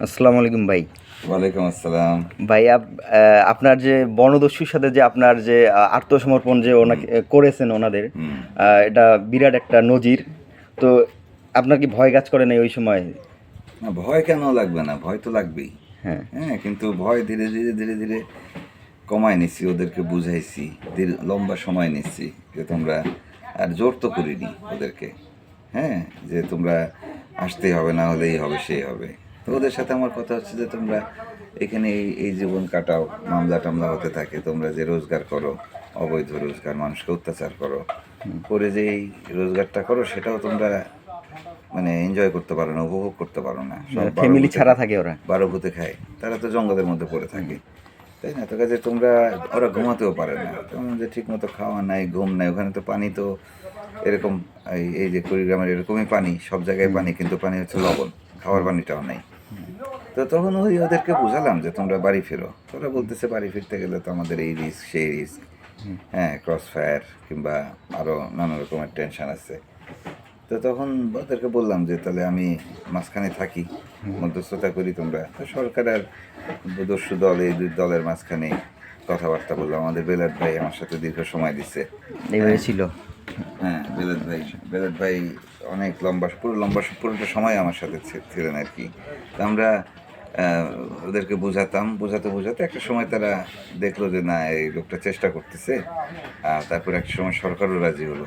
আসসালামু আলাইকুম ভাই। ওয়ালাইকুম আসসালাম। ভাই আপ- আপনার যে বনদস্যুর সাথে যে আপনার যে আত্মসমর্পণ যে ওনাকে করেছেন ওনাদের এটা বিরাট একটা নজির। তো আপনার কি ভয় কাজ করে নাই ওই সময়? না ভয় কেন লাগবে না? ভয় তো লাগবেই। হ্যাঁ। হ্যাঁ কিন্তু ভয় ধীরে ধীরে ধীরে ধীরে কমায় নিচ্ছি ওদেরকে বুঝাইছি ধীরে লম্বা সময় নিচ্ছি যে তোমরা আর জোর তো করিনি ওদেরকে। হ্যাঁ যে তোমরা আসতেই হবে না হলেই হবে সেই হবে। তো ওদের সাথে আমার কথা হচ্ছে যে তোমরা এখানে এই এই জীবন কাটাও মামলা টামলা হতে থাকে তোমরা যে রোজগার করো অবৈধ রোজগার মানুষকে অত্যাচার করো করে যে এই রোজগারটা করো সেটাও তোমরা মানে এনজয় করতে পারো না উপভোগ করতে পারো না। ফ্যামিলি ছাড়া থাকে ওরা। বারো ভূতে খায়। তারা তো জঙ্গলের মধ্যে পড়ে থাকে। তাই না? তো কাজে তোমরা ওরা ঘুমাতেও পারে না। তেমন যে ঠিক মতো খাওয়া নাই ঘুম নাই ওখানে তো পানি তো এরকম এই- এই যে কুড়িগ্রামের এরকমই পানি সব জায়গায় পানি কিন্তু পানি হচ্ছে লবণ খাওয়ার পানিটাও নাই। তো তখন ওই ওদেরকে বুঝালাম যে তোমরা বাড়ি ফেরো। তোরা বলতেছে বাড়ি ফিরতে গেলে তো আমাদের এই রিস্ক সেই রিস্ক হ্যাঁ ক্রস ফায়ার কিংবা আরও নানা রকমের টেনশন আছে। তো তখন ওদেরকে বললাম যে তাহলে আমি মাঝখানে থাকি মধ্যস্থতা করি তোমরা। তো সরকার আর দস্যু দল এই দুই দলের মাঝখানে কথাবার্তা বললাম আমাদের বেলাট ভাই আমার সাথে দীর্ঘ সময় দিচ্ছে এইভাবে ছিল। হ্যাঁ ভাই বেলাত ভাই অনেক লম্বা পুরো লম্বা পুরোটা সময় আমার সাথে ছিলেন আর কি। তো আমরা ওদেরকে বোঝাতাম। বোঝাতে বোঝাতে একটা সময় তারা দেখল যে না এই লোকটা চেষ্টা করতেছে। আর তারপর একটা সময় সরকারও রাজি হলো।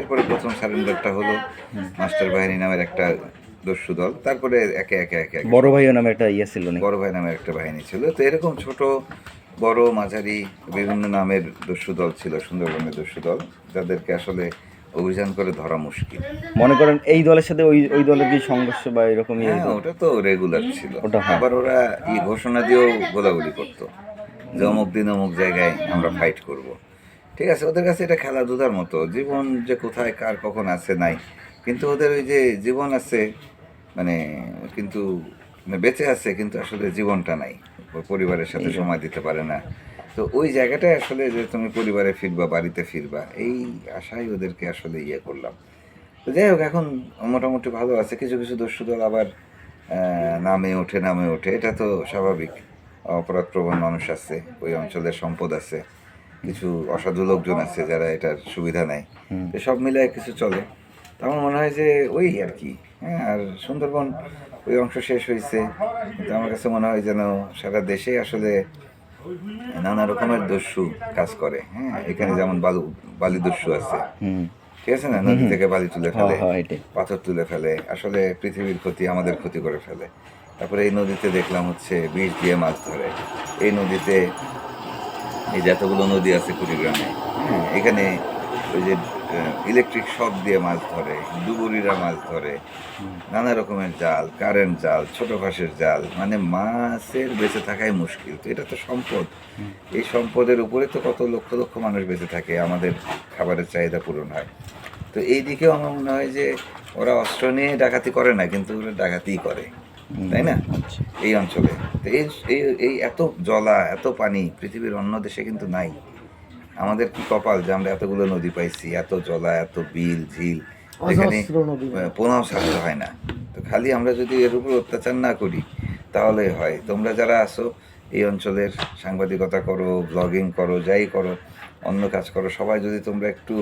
এরপরে প্রথম সারেন্ডারটা হলো মাস্টার বাহিনী নামের একটা দস্যু দল। তারপরে একে একে একে একে বড় ভাইও নামে একটা ইয়ে ছিল বড় ভাই নামের একটা বাহিনী ছিল। তো এরকম ছোট বড় মাঝারি বিভিন্ন নামের দস্যু দল ছিল সুন্দরবনের দস্যু দল যাদেরকে আসলে অভিযান করে ধরা মুশকিল। মনে করেন এই দলের সাথে ওই ওই দলের কি সংঘর্ষ বা এরকম ইয়ে হ্যাঁ ওটা তো রেগুলার ছিল। আবার ওরা এই ঘোষণা দিয়েও গোলাগুলি করতো যে অমুক দিন অমুক জায়গায় আমরা ফাইট করব। ঠিক আছে ওদের কাছে এটা খেলাধুলার মতো। জীবন যে কোথায় কার কখন আছে নাই। কিন্তু ওদের ওই যে জীবন আছে মানে কিন্তু বেঁচে আছে কিন্তু আসলে জীবনটা নাই। পরিবারের সাথে সময় দিতে পারে না। তো ওই জায়গাটায় আসলে যে তুমি পরিবারে ফিরবা বাড়িতে ফিরবা এই আশাই ওদেরকে আসলে ইয়ে করলাম। তো যাই হোক এখন মোটামুটি ভালো আছে। কিছু কিছু দস্যু দল আবার নামে ওঠে নামে ওঠে। এটা তো স্বাভাবিক। অপরাধ প্রবণ মানুষ আছে ওই অঞ্চলের সম্পদ আছে। কিছু অসাধু লোকজন আছে যারা এটার সুবিধা নেয়। সব মিলায় কিছু চলে। তো আমার মনে হয় যে ওই আর কি হ্যাঁ আর সুন্দরবন ওই অংশ শেষ হয়েছে। কিন্তু আমার কাছে মনে হয় যেন সারা দেশে আসলে নানা রকমের দস্যু কাজ করে হ্যাঁ এখানে যেমন বালু বালি দস্যু আছে। ঠিক আছে না? নদী থেকে বালি তুলে ফেলে। পাথর তুলে ফেলে আসলে পৃথিবীর ক্ষতি আমাদের ক্ষতি করে ফেলে। তারপরে এই নদীতে দেখলাম হচ্ছে বিষ দিয়ে মাছ ধরে। এই নদীতে এই যে এতগুলো নদী আছে কুড়িগ্রামে হ্যাঁ এখানে ওই যে ইলেকট্রিক শক দিয়ে মাছ ধরে ডুবুরিরা মাছ ধরে নানা রকমের জাল কারেন্ট জাল ছোট ফাঁসের জাল মানে মাছের বেঁচে থাকাই মুশকিল। তো এটা তো সম্পদ। এই সম্পদের উপরে তো কত লক্ষ লক্ষ মানুষ বেঁচে থাকে আমাদের খাবারের চাহিদা পূরণ হয়। তো এই দিকেও আমার মনে হয় যে ওরা অস্ত্র নিয়ে ডাকাতি করে না কিন্তু ওরা ডাকাতিই করে তাই না? আচ্ছা। এই অঞ্চলে। তো এই এই- এই এত জলা এত পানি পৃথিবীর অন্য দেশে কিন্তু নাই। আমাদের কি কপাল যে আমরা এতগুলো নদী পাইছি এত জলা এত বিল ঝিল এখানে পোনাও ছাড়তে হয় না। তো খালি আমরা যদি এর উপর অত্যাচার না করি তাহলে হয়। তোমরা যারা আসো এই অঞ্চলের সাংবাদিকতা করো ব্লগিং করো যাই করো অন্য কাজ করো সবাই যদি তোমরা একটু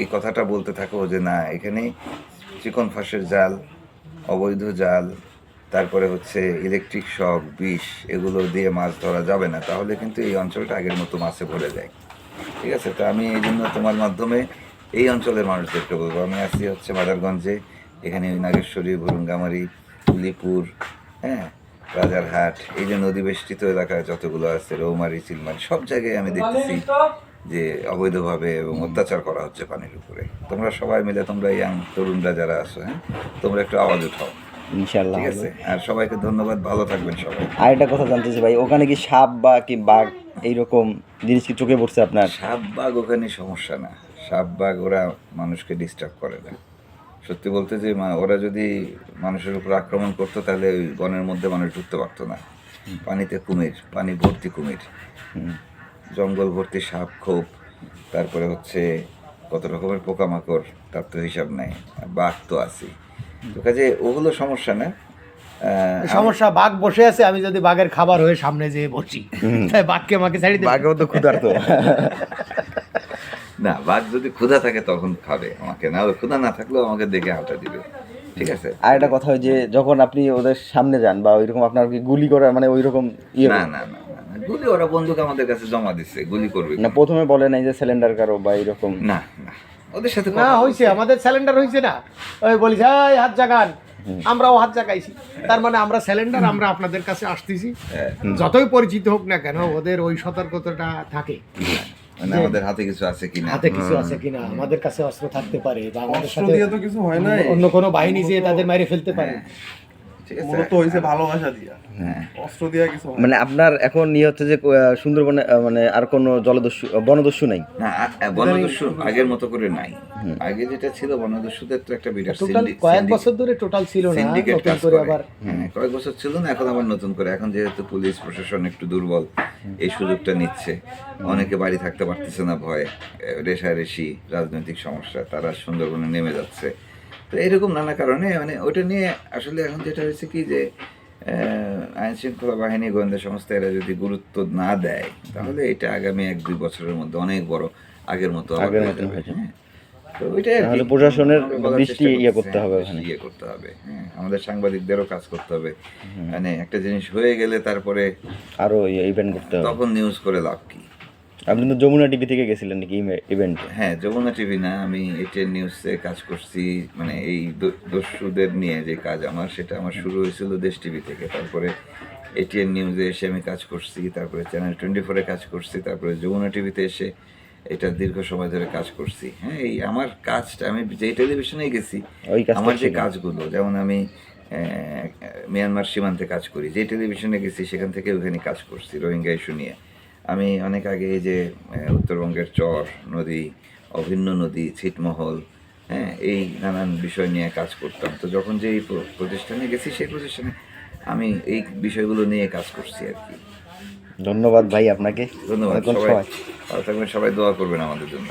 এই কথাটা বলতে থাকো যে না এখানে চিকন ফাঁসের জাল অবৈধ জাল তারপরে হচ্ছে ইলেকট্রিক শক বিষ এগুলো দিয়ে মাছ ধরা যাবে না তাহলে কিন্তু এই অঞ্চলটা আগের মতো মাছে ভরে যায়। ঠিক আছে তো আমি এই জন্য তোমার মাধ্যমে এই অঞ্চলের মানুষদেরকে বলব। আমি আসছি হচ্ছে মাদারগঞ্জে এখানে ওই নাগেশ্বরী ভুরুঙ্গামারি উলিপুর হ্যাঁ রাজারহাট এই যে নদী বেষ্টিত এলাকায় যতগুলো আছে রৌমারি চিলমারি সব জায়গায় আমি দেখতেছি যে অবৈধভাবে এবং অত্যাচার করা হচ্ছে পানির উপরে। তোমরা সবাই মিলে তোমরা ইয়াং তরুণরা যারা আছো হ্যাঁ তোমরা একটু আওয়াজ উঠাও। ইনশাল্লাহ ঠিক আছে আর সবাইকে ধন্যবাদ ভালো থাকবেন সবাই। আর একটা কথা জানতেছি ভাই ওখানে কি সাপ বা কি বাঘ এইরকম জিনিস কি চোখে পড়ছে আপনার? সাপ বাঘ ওখানে সমস্যা না। সাপ বাঘ ওরা মানুষকে ডিস্টার্ব করে না। সত্যি বলতে যে মা- ওরা যদি মানুষের উপর আক্রমণ করতো তাহলে ওই বনের মধ্যে মানুষ ঢুকতে পারতো না। পানিতে কুমির পানি ভর্তি কুমির। জঙ্গল ভর্তি সাপ খোপ তারপরে হচ্ছে কত রকমের পোকামাকড় তার তো হিসাব নাই। বাঘ তো আছেই। তো কাজে ওগুলো সমস্যা না। সমস্যা বাঘ বসে আছে আমি যদি বাঘের খাবার হয়ে সামনে যেয়ে বসি তাই বাঘকে আমাকে ছাড়ি বাঘেও তো ক্ষুধার্ত। না বাঘ যদি ক্ষুধা থাকে তখন খাবে আমাকে না ক্ষুধা না থাকলেও আমাকে দেখে হাঁটা দিবে। ঠিক আছে? আর একটা কথা হয় যে যখন আপনি ওদের সামনে যান বা ওইরকম আপনার কি গুলি করা মানে ওইরকম ইয়ে না না না গুলি ওরা বন্দুক আমাদের কাছে জমা দিচ্ছে গুলি করবে। না প্রথমে বলে নাই যে সিলিন্ডার কারও বা এরকম না না ওদের সাথে না হয়েছে আমাদের সিলিন্ডার হয়েছে না। ওই বলি এই হাত জাগান। আমরাও হাত জাগাইছি। তার মানে আমরা স্যালেন্ডার আমরা আপনাদের কাছে আসতেছি। হ্যাঁ, যতই পরিচিত হোক না কেন ওদের ওই সতর্কতাটা থাকে। মানে আমাদের হাতে কিছু আছে কিনা। হাতে কিছু আছে কিনা আমাদের কাছে অস্ত্র থাকতে পারে বা আমাদের সাথে তো কিছু হয় না অন্য কোনো বাহিনী যে তাদের মাইরে ফেলতে পারে। আছে মূলত হয়েছে ভালোবাসা দিয়া। হ্যাঁ। অস্ত্র দিয়া কিছু মানে আপনার এখন ইয়ে হচ্ছে যে সুন্দরবনে মানে আর কোনো জলদস্যু বনদস্যু নাই? না বনদস্যু আগের মতো করে নাই। আগে যেটা ছিল বনদস্যুদের তো একটা বিরাট টোটাল কয়েক বছর ধরে টোটাল ছিল না কাজ করে। আবার। হ্যাঁ, কয়েক বছর ছিল না এখন আবার নতুন করে। এখন যেহেতু পুলিশ প্রশাসন একটু দুর্বল এই সুযোগটা নিচ্ছে। অনেকে বাড়ি থাকতে পারতেছে না ভয়ে রেশারেশি রাজনৈতিক সমস্যা তারা সুন্দরবনে নেমে যাচ্ছে। তো এরকম নানা কারণে মানে ওটা নিয়ে আসলে এখন যেটা হয়েছে কি যে আইন শৃঙ্খলা বাহিনী গোয়েন্দা সংস্থা এরা যদি গুরুত্ব না দেয় তাহলে এটা আগামী এক দুই বছরের মধ্যে অনেক বড় আগের মতো আগের হয়ে। তো ওইটাই তাহলে প্রশাসনের দৃষ্টি ইয়ে করতে হবে হ্যাঁ, ওখানে। ইয়ে করতে হবে। হ্যাঁ আমাদের সাংবাদিকদেরও কাজ করতে হবে। মানে একটা জিনিস হয়ে গেলে তারপরে আরও ইভেন্ট করতে হবে। তখন নিউজ করে লাভ কি? আপনি তো যমুনা টিভি থেকে গেছিলেন নাকি ইভেন্টে হ্যাঁ যমুনা টিভি না আমি এটিএন নিউজে কাজ করছি মানে এই দস্যুদের নিয়ে যে কাজ আমার সেটা আমার শুরু হয়েছিল দেশ টিভি থেকে। তারপরে এটিএন নিউজে এসে আমি কাজ করছি তারপরে চ্যানেল টোয়েন্টি ফোরে কাজ করছি তারপরে যমুনা টিভিতে এসে এটা দীর্ঘ সময় ধরে কাজ করছি। হ্যাঁ এই আমার কাজটা আমি যেই টেলিভিশনে গেছি আমার যে কাজগুলো যেমন আমি মিয়ানমার সীমান্তে কাজ করি যে টেলিভিশনে গেছি সেখান থেকে ওখানে কাজ করছি রোহিঙ্গা ইস্যু নিয়ে। আমি অনেক আগে এই যে উত্তরবঙ্গের চর নদী অভিন্ন নদী ছিটমহল হ্যাঁ এই নানান বিষয় নিয়ে কাজ করতাম। তো যখন যে এই প্রতিষ্ঠানে গেছি সেই প্রতিষ্ঠানে আমি এই বিষয়গুলো নিয়ে কাজ করছি আর কি। ধন্যবাদ ভাই আপনাকে। ধন্যবাদ সবাই সবাই দোয়া করবেন আমাদের জন্য।